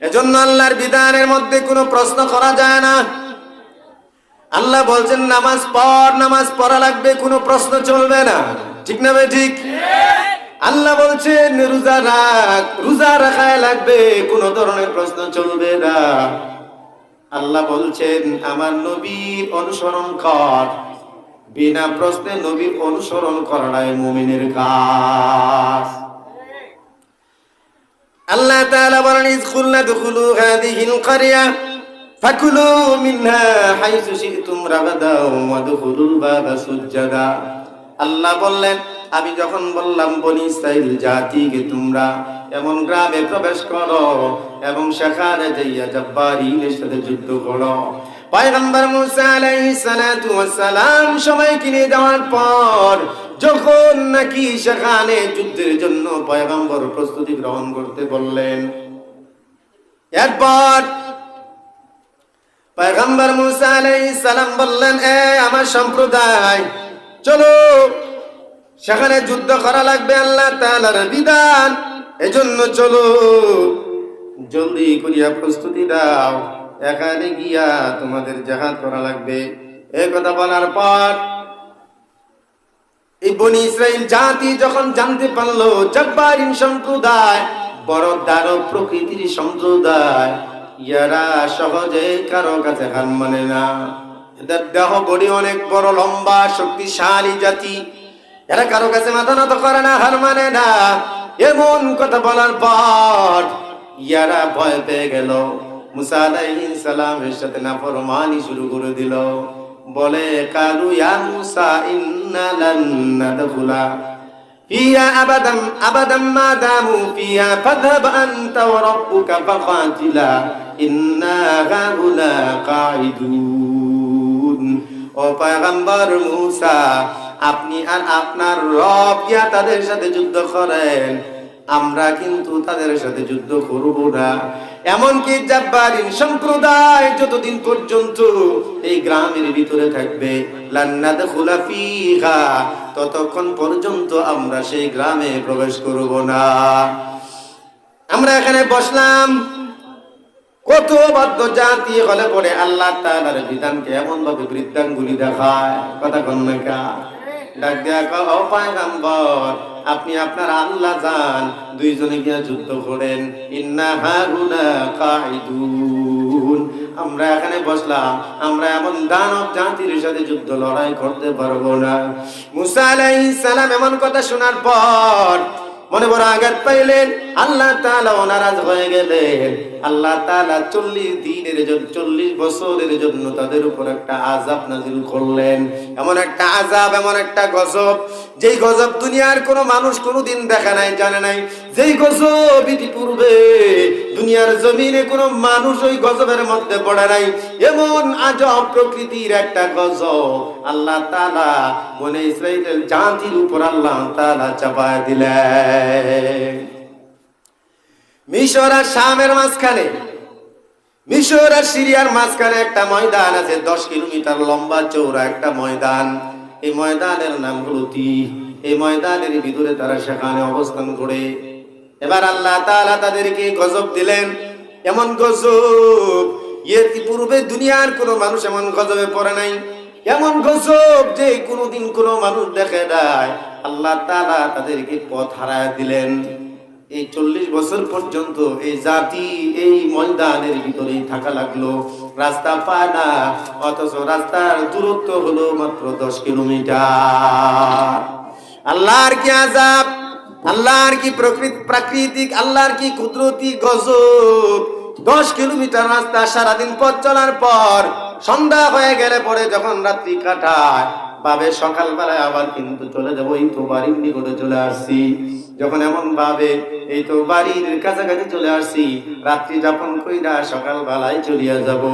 এজন্য আল্লাহর বিধানের মধ্যে কোনো প্রশ্ন করা যায় না। আল্লাহ বলছেন, নামাজ পড়, নামাজ পড়া লাগবে, কোনো প্রশ্ন চলবে না। ঠিক না ভাই ঠিক? আল্লাহ বলছেন, রোজা রাখ, রোজা রাখায় লাগবে, কোনো ধরনের প্রশ্ন চলবে না। আল্লাহ বলছেন, আমার নবীর অনুসরণ কর, বিনা প্রশ্নে নবীর অনুসরণ করাটাই মুমিনের কাজ। আল্লাহ তাআলা বলেন ইসকুলনা দুখুলু হাদিহিল কারিয়া, ফাকুলু মিনহা হাইসু শি'তুম রাগাদা ওয়া দুখুলুল বাবা সুজ্জাদা। আল্লাহ বললেন, আমি যখন বললাম, বনি ইসরাইল জাতিকে তোমরা এমন গ্রামে প্রবেশ করো এবং সেখানে যাইয়া জব্বারিনের সাথে যুদ্ধ করো। পয়গম্বর মুসা আলাইহিস সালাতু ওয়াস সালাম সবাইকে নিয়ে যাওয়ার পর যখন নাকি সেখানে যুদ্ধের জন্য পয়গম্বর প্রস্তুতি গ্রহণ করতে বললেন এরপর পয়গম্বর মুসা সালাম বললেন, এ আমার সম্প্রদায়, চলো, সেখানে যুদ্ধ করা লাগবে আল্লাহ তাআলার বিধান, এজন্য চলো। জলদি করিয়া প্রস্তুতি দাও, এখানে গিয়া তোমাদের জাহাজ করা লাগবে। এই কথা বলার পর এই বনি ইসরাইল জাতি যখন জানতে পারল জব্বারিন সম্প্রদায়, বড় দারো প্রকৃতির সম্প্রদায়, ইয়ারা সহজে কারও কাছে হার মানে না। এদের দেহ বডি অনেক বড়, লম্বা, শক্তিশালী জাতি। এরা কারও কাছে মাথা নত করে না, হার মানে না। এমন কথা বলার পর ইয়ারা ভয় পেয়ে গেল। মুসা আলাইহিস সালামের সাথে নাফরমানি শুরু করে দিল। বলে কালু ইয়া মুসা ইন্না লান নাদখুলা فيها أبدا أبدا ما داموا فيها فاذهب أنت وربك فقاتلا إنا هاهنا قاعدون ও পয়গম্বর মুসা আপনি আর আপনার রব গিয়া তাদের সাথে যুদ্ধ করেন আমরা কিন্তু তাদের সাথে যুদ্ধ করব না। এমনকি জাব্বারিন সম্প্রদায় যতদিন পর্যন্ত এই গ্রামের ভিতরে থাকবে ততক্ষণ পর্যন্ত আমরা সেই গ্রামে প্রবেশ করব না। আমরা এখানে বসলাম। কত বাদ্য জাতি হলে পরে আল্লাহ তাআলার বিধানকে এমন ভাবে বৃদ্ধাঙ্গুলি দেখায়। কথা কন না কা? ডাক দেয়া কয়, "ও পয়গম্বর, আপনি আপনার আল্লাহ যান দুইজনে গিয়া যুদ্ধ করেন। ইন্না হারুনা কাইদুন আমরা এখানে বসলাম। আমরা এমন দানব জাতির সাথে যুদ্ধ লড়াই করতে পারব না। মুসা আলাইহিস সালাম এমন কথা শোনার পর মনে বড় আঘাত পাইলেন। আল্লাহ তাআলা নারাজ হয়ে গেলেন। আল্লাহ তাআলা চল্লিশ দিনের জন্য, চল্লিশ বছরের জন্য তাদের উপর একটা আজাব নাজিল করলেন। এমন একটা আজাব এমন একটা গজব, যেই গজব দুনিয়ার কোনো মানুষ কোনোদিন দেখা নাই, জানে নাই। যেই গজব ইতিপূর্বে দুনিয়ার জমিনে কোনো মানুষ ওই গজবের মধ্যে পড়ে নাই, এমন আজব প্রকৃতির একটা গজব। আল্লাহ তালা মনে ইসরাইলের জাতির উপর আল্লাহ তালা চাপায় দিলেন। মিশর আর শামের মাঝখানে। মিশর আর সিরিয়ার মাঝখানে একটা ময়দান আছে, দশ কিলোমিটার লম্বা চৌড়া একটা ময়দান। এই ময়দানের নাম হলো এই ময়দানের ভিতরে তারা সেখানে অবস্থান করে। এবার আল্লাহ তাআলা তাদেরকে গজব দিলেন। এমন গজব পূর্বে দুনিয়ার কোনো মানুষ এমন গজবে পড়ে নাই। এমন গজব যে কোনোদিন কোনো মানুষ দেখে নাই। আল্লাহ তাআলা তাদেরকে পথ হারায় দিলেন। এই চল্লিশ বছর পর্যন্ত এই জাতি এই ময়দানের ভিতরেই থাকা লাগল। রাস্তা পায় না অথচ রাস্তার দূরত্ব হলো মাত্র দশ কিলোমিটার। আল্লাহর কি আজাব আল্লাহর কি প্রকৃতি, প্রাকৃতিক, আল্লাহর কি কুদরতি গজব? দশ কিলোমিটার রাস্তা সারাদিন পথ চলার পর সন্ধ্যা হয়ে গেলে পরে যখন রাত্রি কাটায় ভাবে সকালবেলায় আবার কিন্তু চলে যাব, এই তো বাড়ির নিকটে চলে আসছি। যখন এমন ভাবে এই তো বাড়ির কাছাকাছি চলে আসছি, রাত্রি যাপন কইরা সকালবেলায় চলিয়া যাব।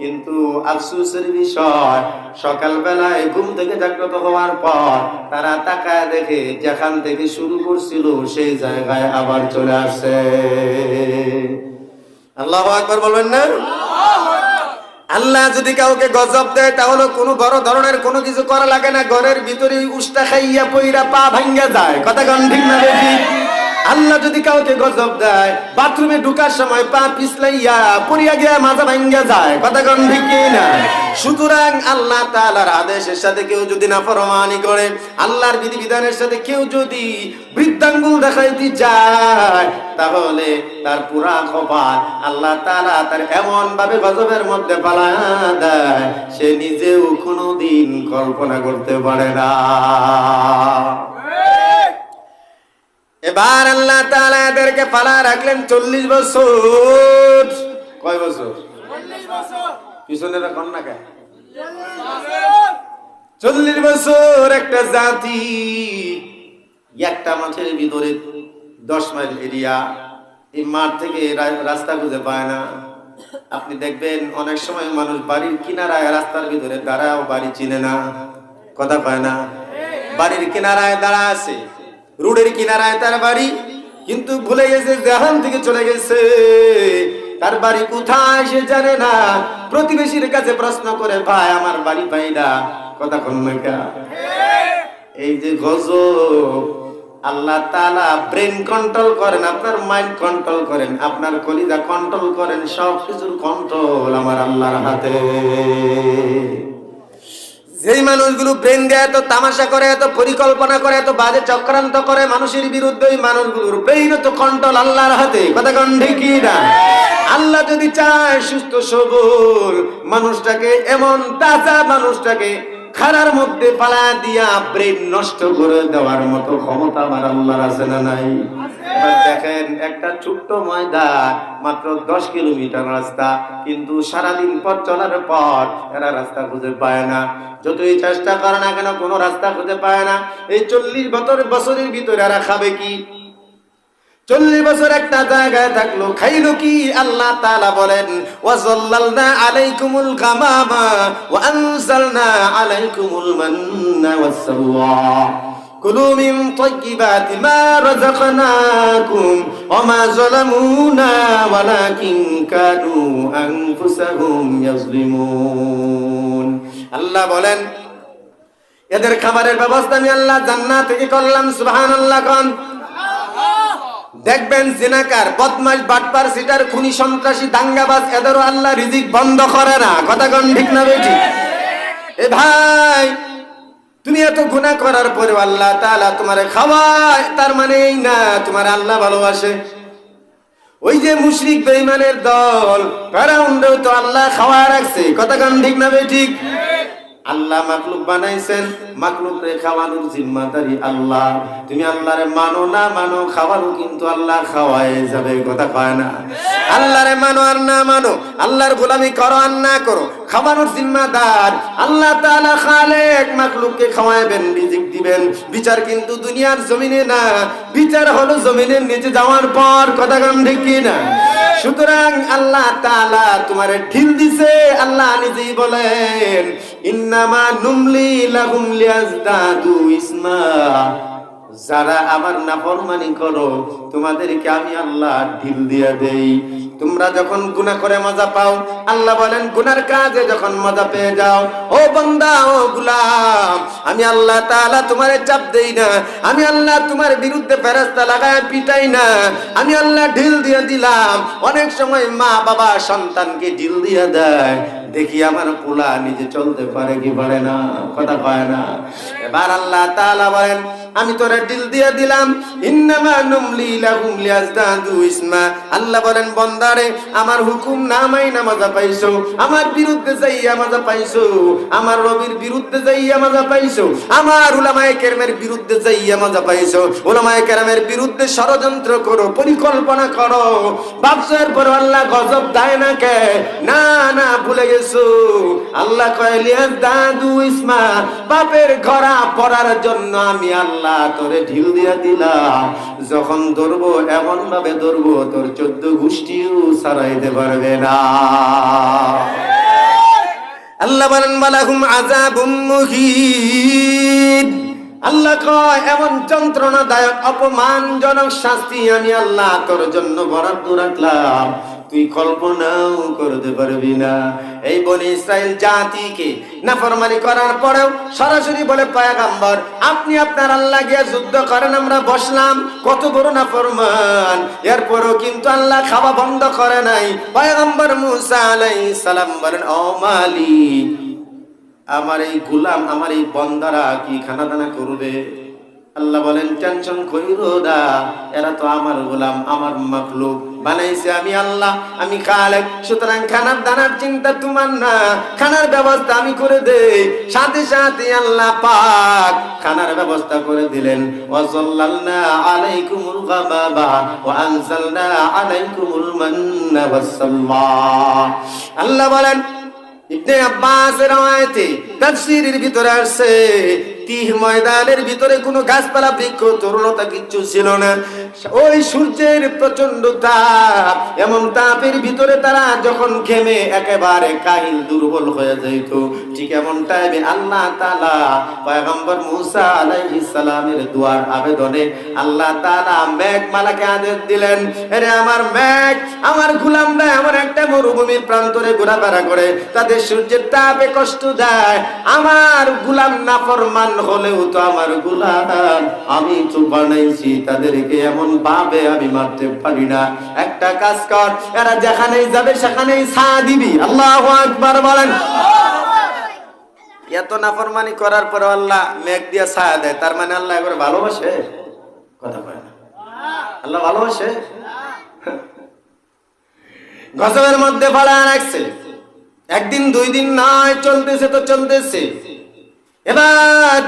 কিন্তু আফসোসের বিষয়, সকালবেলায় ঘুম থেকে জাগ্রত হওয়ার পর তারা তাকায় দেখে যেখান থেকে শুরু করছিল সেই জায়গায় আবার চলে আসছে। আল্লাহ আকবার বলবেন না? আল্লাহ যদি কাউকে গজব দেয়, তাহলে কোনো বড় ধরনের কোনো কিছু করা লাগে না। ঘরের ভিতরে উষ্টা খাইয়া পইরা পা ভাঙ্গা যায়। কথা কন না বেশি আল্লাহ যদি কাউকে গজব দেয়, বাথরুমে ঢুকার সময় পা পিছলাইয়া পড়িয়া গিয়া মাথা ভাঙ্গা যায়, কথা ঠিক কি না? সুতরাং আল্লাহ তাআলার আদেশের সাথে কেউ যদি না ফরমানি করে, আল্লাহর বিধি বিধানের সাথে কেউ যদি বৃদ্ধাঙ্গুল দেখাইতে যায়, তাহলে তার পুরা কপাল আল্লাহ তাআলা তার এমন ভাবে গজবের মধ্যে পালা দেয়, সে নিজেও কোনোদিন কল্পনা করতে পারে না। এবার আল্লাহ তাআলা এদেরকে পালা রাখলেন চল্লিশ বছর। কয় বছর? পিছনে রাখন না চল্লিশ বছর একটা জাতি। একটা মাঠের ভিতরে দশ মাইল এরিয়া। এই মাঠ থেকে রাস্তা খুঁজে পায় না। আপনি দেখবেন অনেক সময় মানুষ বাড়ির কিনারায় রাস্তার ভিতরে দাঁড়াও বাড়ি চিনে না, কথা পায় না। বাড়ির কিনারায় দাঁড়া আছে। রোডের কিনারায় তার বাড়ি। কিন্তু ভুলে গেছে জাহান থেকে চলে গেছে। তার বাড়ি কোথায় সে জানে না। প্রতিবেশীর কাছে প্রশ্ন করে, ভাই, আমার বাড়ি পাই না। কথা কন এই যে গজব। আল্লাহ তালা ব্রেন কন্ট্রোল করেন, আপনার মাইন্ড কন্ট্রোল করেন, আপনার কলিজা কন্ট্রোল করেন সব কিছুর কন্ট্রোল আমার আল্লাহর হাতে। যেই মানুষগুলো ব্রেন দেয় এত তামাশা করে, এত পরিকল্পনা করে, এত বাজে চক্রান্ত করে মানুষের বিরুদ্ধে ওই মানুষগুলোর ব্রেন তো কন্ট্রোল আল্লাহর হাতে। কথা কণ্ঠে কি না? আল্লাহ যদি চায় সুস্থ সবল মানুষটাকে, এমন তাজা মানুষটাকে খারার মধ্যে পালা দিয়া ব্রেন নষ্ট করে দেওয়ার মতো ক্ষমতা আমার আল্লাহর আছে না নাই? দেখেন, একটা ছোট্ট ময়দান, মাত্র দশ কিলোমিটার রাস্তা, কিন্তু সারাদিন পথ চলার পর এরা রাস্তা খুঁজে পায় না। যতই চেষ্টা করে না কেন, কোনো রাস্তা খুঁজে পায় না। এই চল্লিশ বছর, বছরের ভিতরে এরা খাবে কি? চল্লিশ বছর একটা জায়গায় থাকলো খাইলো কি আল্লাহ তাআলা বলেন ওয়াজাল্লালনা আলাইকুমুল গামামা ওয়া আনজালনা আলাইকুমুল মান্না ওয়াসসালওয়া কুলু মিন طيبات ما رزقناكم وما ظلمونا ولكن كانوا أنفسهم يظلمون আল্লাহ বলেন এদের খাবারের ব্যবস্থা আমি আল্লাহ জান্নাত থেকে করলাম সুবহানাল্লাহ কোন দেখবেন জিনাকার বদমাস বাটপার, সিটার খুনি, সন্ত্রাসী, দাঙ্গাবাজ, এদেরও আল্লাহ রিজিক বন্ধ করে না। কথা কন ঠিক না বেটি এ ভাই, তুমি এত গুনাহ করার পরে আল্লাহ তাআলা তোমারে খাওয়ায়, তার মানে এই না, তোমার আল্লাহ ভালোবাসে। ওই যে মুশরিক, বেঈমানের দল ফেরাউনরেও তো আল্লাহ খাওয়া রাখছে। কথা কন ঠিক না বেঠিক আল্লাহ মাকলুক বানাইছেন মাকলুক রে খাওয়ানোর জিম্মাদারি আল্লাহ। তুমি আল্লাহরে মানো না মানো, খাওয়ানো কিন্তু আল্লাহ খাওয়ায় যাবে কথা কয় না। আল্লাহরে মানো আর না মানো, আল্লাহর গোলামি করো আর না করো, খাওয়ানোর জিম্মাদার। আল্লাহ তাআলা খালেক মাকলুককে খাওয়াবেন রিজিক দিবেন। বিচার কিন্তু দুনিয়ার জমিনে না, বিচার হলো জমিনের নিচে যাওয়ার পর, কথা গান ঠিক না সুতরাং আল্লাহ তালা তোমার ঢিল দিছে, আল্লাহ নিজেই বলেন, ইন্নামা নুমলি লাহুম লিয়াজদাদু ইসমা। যারা আমার নাফরমানি করো, তোমাদেরকে আমি আল্লাহ ঢিল দিয়ে দেই। তোমরা যখন গুনাহ করে মজা পাও, আল্লাহ বলেন, গুনার কাজে যখন মজা পেয়ে যাও, ও বন্দা, ও গুলাম, আমি আল্লাহ তাআলা তোমারে চাপ দেই না, আমি আল্লাহ তোমার বিরুদ্ধে ফেরেশতা লাগায় পিটাই না, আমি আল্লাহ ঢিল দিয়ে দিলাম। অনেক সময় মা, বাবা, সন্তানকে ঢিল দিয়ে দেয়। দেখি আমার পোলা নিজে চলতে পারে কি পারে না, কথা কয় না। এবার আল্লাহ তাআলা বলেন আমি তোরা ডিল দিয়ে দিলাম। ইন্নামা নুমলি লাহুম লিয়াজদাদু ইসমা। আল্লাহ বলেন, বন্দারে, আমার হুকুম না মাই না পাইছো। আমার বিরুদ্ধে যাইয়া মজা পাইছো। আমার রবির বিরুদ্ধে যাইয়া মজা পাইছো। আমার উলামায়ে কেরামের বিরুদ্ধে যাইয়া মজা পাইছো। উলামায়ে কেরামের বিরুদ্ধে ষড়যন্ত্র করো, পরিকল্পনা করো। বাপসের পর আল্লাহ গজব দেয় না কে? না না, ভুলে গেছো। আল্লাহ কয়, লিয়াজদাদু ইসমা, বাপের ঘোড়া পড়ার জন্য আমি আল্লাহ তোরে ঢিল দিয়া দিলাম। যখন ধরবো এমন ভাবে ধরবো, তোর চোদ্দ গোষ্ঠীও সারাইতে পারবে না। আল্লাহ বলেন, বালাহুম আযাবুম মুহিন। আল্লাহ কয়, এমন যন্ত্রণাদায়ক, অপমানজনক শাস্তি আমি আল্লাহ তোর জন্য বরাদ্দ রাখলাম। তুই কল্পনাও করতে পারবি না। এই বনি ইসরায়েল জাতিকে নাফরমানি করার পরেও সরাসরি বলে, পায়াগাম্বর, আপনি আপনার আল্লাহ গিয়ে যুদ্ধ করেন, আমরা বসলাম। কত বড় নাফরমান। এরপরও কিন্তু আল্লাহ খাওয়া বন্ধ করে নাই। পায়াগাম্বর মুসা আলাইহিস সালাম বলেন, ও মালিক, আমার এই গুলাম, আমার এই বন্দারা কি খানা দানা করবে? আল্লাহ বলেন, টেনশন কইরো না, এরা তো আমার গোলাম, আমার মাখলুক। বানাইছে আমি আল্লাহ, আমি খালেক। সুতরাং খানার দানার চিন্তা তোমার না। খানার ব্যবস্থা আমি করে দেই। সাথে সাথে আল্লাহ পাক খানার ব্যবস্থা করে দিলেন। ওয়াসাল্লালনা আলাইকুমুল গামামা ওয়া আনজালনা আলাইকুমুল মান্না ওয়াসসাল্লা। আল্লাহ বলেন, ইবনে আব্বাসের আয়াতে তাফসীরের ভিতরে আসছে তিহ ময়দানের ভিতরে কোনো গাছপালা বৃক্ষ, তরুণতা কিচ্ছু ছিল না। ওই সূর্যের প্রচণ্ড তাপ, এমন তাপের ভিতরে তারা যখন ঘেমে একেবারে কাহিল দুর্বল হয়ে যাইত ঠিক এমন টাইমে আল্লাহ তাআলা পয়গম্বর মুসা আলাইহিস সালামের দুয়ার আবেদনে আল্লাহ তাআলা মেঘ মালাকে আদেশ দিলেন আরে আমার মেঘ, আমার গোলামরা, আমার একটা মরুভূমির প্রান্তরে ঘোরাফেরা করে। তাদের সূর্যের তাপে কষ্ট দেয়। আমার গুলাম নাফরমান হলেও তো আমার আমি বানাইছি তাদেরকে এমন ভাবে আমি মারতে পারি না। একটা কাজ কর, এরা যেখানেই যাবে সেখানেই ছা দিবি। আল্লাহ আকবার বলেন। এত নাফরমানি করার পর আল্লাহ মেঘ দিয়ে ছায়া দেয়। তার মানে আল্লাহ একবার ভালোবাসে? কথা কয় না। আল্লাহ ভালোবাসে? গজবের মধ্যে ফালা রাখছে। একদিন দুই দিন নয়, চলতেছে তো চলতেছে। এবার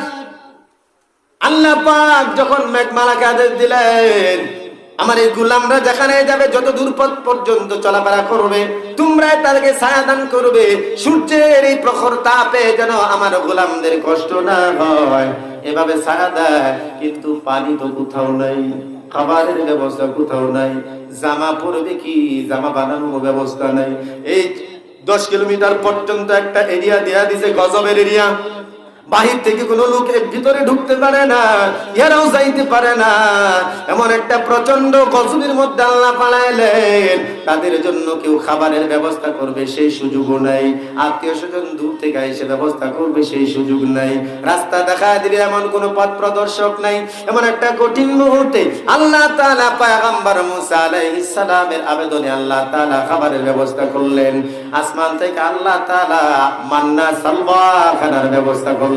আল্লাহ পাক যখন মেঘমালাকে আদেশ দিলেন, আমার এই গুলামরা যেখানে যাবে যত দূর পথ পর্যন্ত চলাফেরা করবে তোমরা তাদেরকে ছায়া দান করবে। সূর্যের এই প্রখর তাপে যেন আমার গোলামদের কষ্ট না হয়। এভাবে ছায়া দেয়, কিন্তু পানি তো কোথাও নাই, খাবারের ব্যবস্থা কোথাও নাই, জামা পরবে কি, জামা বানানোর ব্যবস্থা নাই। এই দশ কিলোমিটার পর্যন্ত একটা এরিয়া দেয়া দিছে, গজবের এরিয়া বাহির থেকে কোনো লোক এর ভিতরে ঢুকতে পারে না, এরাও যাইতে পারে না। এমন একটা প্রচণ্ড গজবের মধ্যে আল্লাহ পালাইলেন। তাদের জন্য কেউ খাবারের ব্যবস্থা করবে সেই সুযোগও নাই। আত্মীয় স্বজন দূর থেকে এসে ব্যবস্থা করবে সেই সুযোগ নাই। রাস্তা দেখা দিবে এমন কোন পথ প্রদর্শক নাই। এমন একটা কঠিন মুহূর্তে আল্লাহ তাআলা পয়গম্বর মুসা আলাইহিস সালামের আবেদনে আল্লাহ তাআলা খাবারের ব্যবস্থা করলেন। আসমান থেকে আল্লাহ তাআলা মান্না সালওয়া খানার ব্যবস্থা করলেন।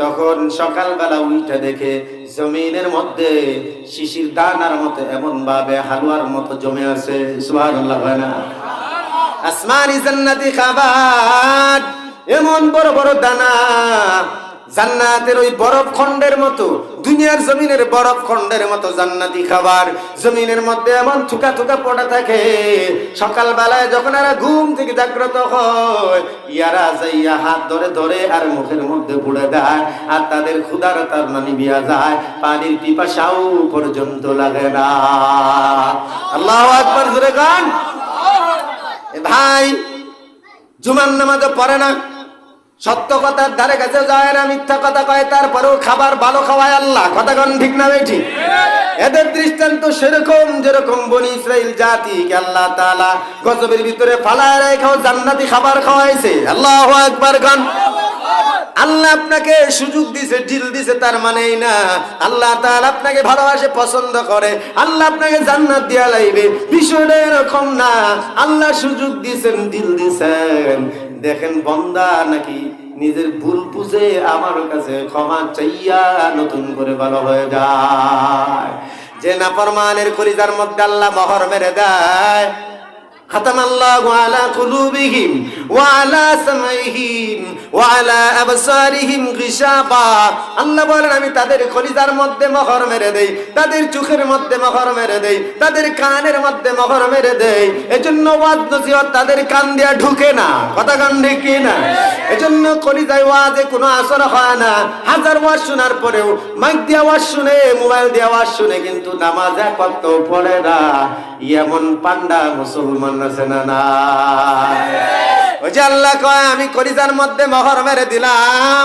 তখন সকালবেলা উঠে দেখে জমিনের মধ্যে শিশির দানার মতো এমন ভাবে হালুয়ার মতো জমে আছে। আসমানি জান্নাতি খাবার, এমন বড় বড় দানা জান্নাতের ওই বরফ খণ্ডের মতো, দুনিয়ার জমিনের বরফ খণ্ডের মতো জান্নাতি খাবার, জমিনের মধ্যে এমন থুকা থুকা পড়ে থাকে। সকাল বেলায় যখন এরা ঘুম থেকে জাগ্রত হয়, ইয়ারা যাইয়া হাত ধরে ধরে আর মুখের মধ্যে পুড়ে দেয়, আর তাদের ক্ষুধার তার নানি বিয়া যায়, পানির পিপাসাও পর্যন্ত লাগে না। আল্লাহ আকবার ধরে গান। ভাই, জুমার নামাজও পড়ে না। সত্য কথার ধারে কাছে যায় না, মিথ্যা কথা কয়, তারপরেও খাবার ভালো খাওয়ায় আল্লাহ। কথা কন ঠিক না বেঠি? এদের দৃষ্টান্ত সেরকম যেরকম বনি ইসরাইল জাতি আল্লাহ তাআলা গজবের ভিতরে ফালায় রেখাও জান্নাতি খাবার খাওয়াইছে। আল্লাহ একবার গান আল্লাহ আপনাকে সুযোগ দিছে ডিল দিছে, তার মানেই না। আল্লাহ তাআলা আপনাকে ভালোবাসে, পছন্দ করে। আল্লাহ আপনাকে জান্নাত দিয়া লাইবে। বিষয়টা এরকম না। আল্লাহ সুযোগ দিছেন ডিল দিছেন। দেখেন বন্দা নাকি নিজের ভুল বুঝে আমার কাছে ক্ষমা চাইয়া নতুন করে ভালো হয়ে যায়। যে নাফরমানের কলিজার মধ্যে আল্লাহ মহর মেরে দেয় ختم الله على قلوبهم وعلى سمعهم وعلى أبصارهم غشاوة আল্লাহ বলেন আমি তাদের কলিজার মধ্যে মোহর মেরে দেই তাদের চোখের মধ্যে মোহর মেরে দেই তাদের কানের মধ্যে মোহর মেরে দেই এজন্য ওয়াজ নসিহত তাদের কান দিয়া ঢুকে না কথা কান ঢুকে না এজন্য কলিজায় ওয়াজে কোনো আসর হয় না হাজার ওয়াজ শোনার পরেও মাইক দিয়া ওয়াজ শুনে মোবাইল দিয়া ওয়াজ শুনে কিন্তু নামাজ এক ওয়াক্ত পড়ে না এমন পান্ডা মুসলমান আমি মধ্যে মোহর মেরে দিলাম।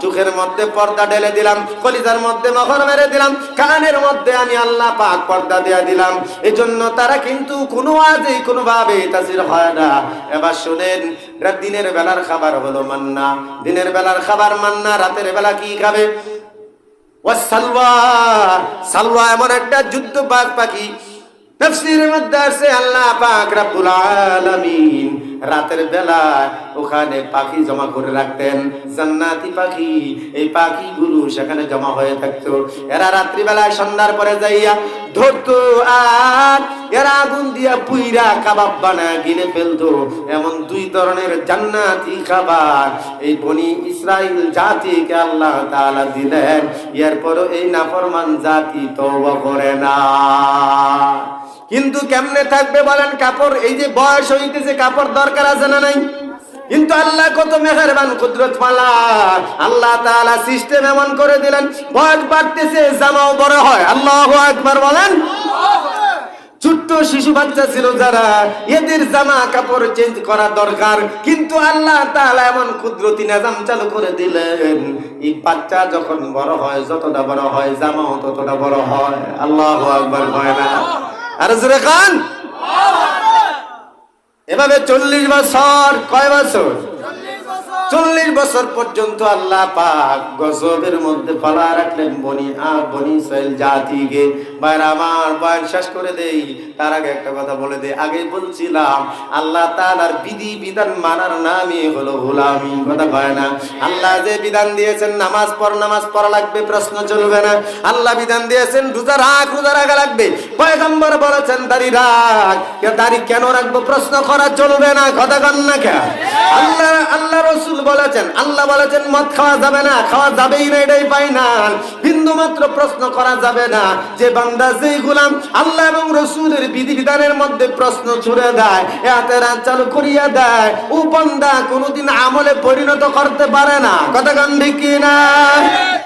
চোখের মধ্যে পর্দা ঢেলে দিলাম, কলিজার মধ্যে মোহর মেরে দিলাম, কানের মধ্যে আমি আল্লাহ পাক পর্দা দিয়ে দিলাম। এজন্য তারা কিন্তু কোনো আজে কোনো ভাবে তাসির হয় না। এবার শুনেন দিনের বেলার খাবার হলো মান্না। দিনের বেলার খাবার মান্না, রাতের বেলা কি খাবে? ওয়াসালওয়া সালওয়া এমন একটা যুদ্ধ বাঘ পাখি তাফসীরের মধ্যে আছে আল্লাহ পাক রব্বুল আলামিন। রাতের বেলা ওখানে পাখি জমা করে রাখতেন। জান্নাতি পাখি, এই পাখিগুলো সেখানে জমা হয়ে থাকতো। এরা রাত্রিবেলায় সন্ধ্যার পরে যাইয়া ধরতো আর এরা আগুন দিয়া পুইরা কাবাব বানা গিলে ফেলতো। এমন দুই ধরনের জান্নাতি খাবার এই বনি ইসরাইল জাতিকে আল্লাহ তাআলা দিলেন। এরপরও এই নাফরমান জাতি তওবা করে না। কিন্তু কেমনে থাকবে বলেন কাপড়? এই যে বয়স হইতেছে কাপড় দরকার আছে না নাই? কিন্তু আল্লাহ কত মেহেরবান, কুদরত আল্লাহ তাআলা সিস্টেম এমন করে দিলেন, বয়স বাড়তেছে, জামাও বড় হয়। আল্লাহু আকবার বলেন। ছোট্ট শিশু বাচ্চা ছিল যারা, এদের জামা কাপড় চেঞ্জ করা দরকার। কিন্তু আল্লাহ তাআলা এমন কুদরতি নিজাম চালু করে দিলেন। এই বাচ্চা যখন বড় হয়, যতটা বড় হয়, জামাও ততটা বড় হয়। আল্লাহু আকবার, হয় না? আর খান এভাবে চল্লিশ বছর কয় বছর? চল্লিশ বছর পর্যন্ত আল্লাহ পাক গজবের মধ্যে ফলা রাখলেন বনি আ বনি ইসরাইল জাতিকে। বাইর আমার বয়ান শেষ করে দেই। তার আগে একটা কথা বলে দেই। আগে বলছিলাম, আল্লাহ তাআলার বিধি, বিধান মানার নামই হলো গোলামি। কথা কয় না? আল্লাহ যে বিধান দিয়েছেন, নামাজ পড়, নামাজ পড়া লাগবে, প্রশ্ন চলবে না। আল্লাহ বিধান দিয়েছেন, রোজা রাখ, রোজা রাখা লাগবে। পয়গম্বর বলেছেন, দাড়ি রাখ। দাড়ি কেন রাখব? প্রশ্ন করা চলবে না। কথা কন না কে আল্লাহ আল্লাহ রসুল বলেছেন, আল্লাহ বলেছেন, মদ খাওয়া যাবে না, খাওয়া যাবেই না, এটাই পাই না বিন্দু মাত্র প্রশ্ন করা যাবে না যে বান্দা যেই গুলাম আল্লাহ এবং রসুলের বিধিবিধানের মধ্যে প্রশ্ন ছুড়ে দেয়, এতে রাত চালু করিয়া দেয়, ও বান্দা কোনোদিন আমলে পরিণত করতে পারে না। কথা গান্ধী কিনা? না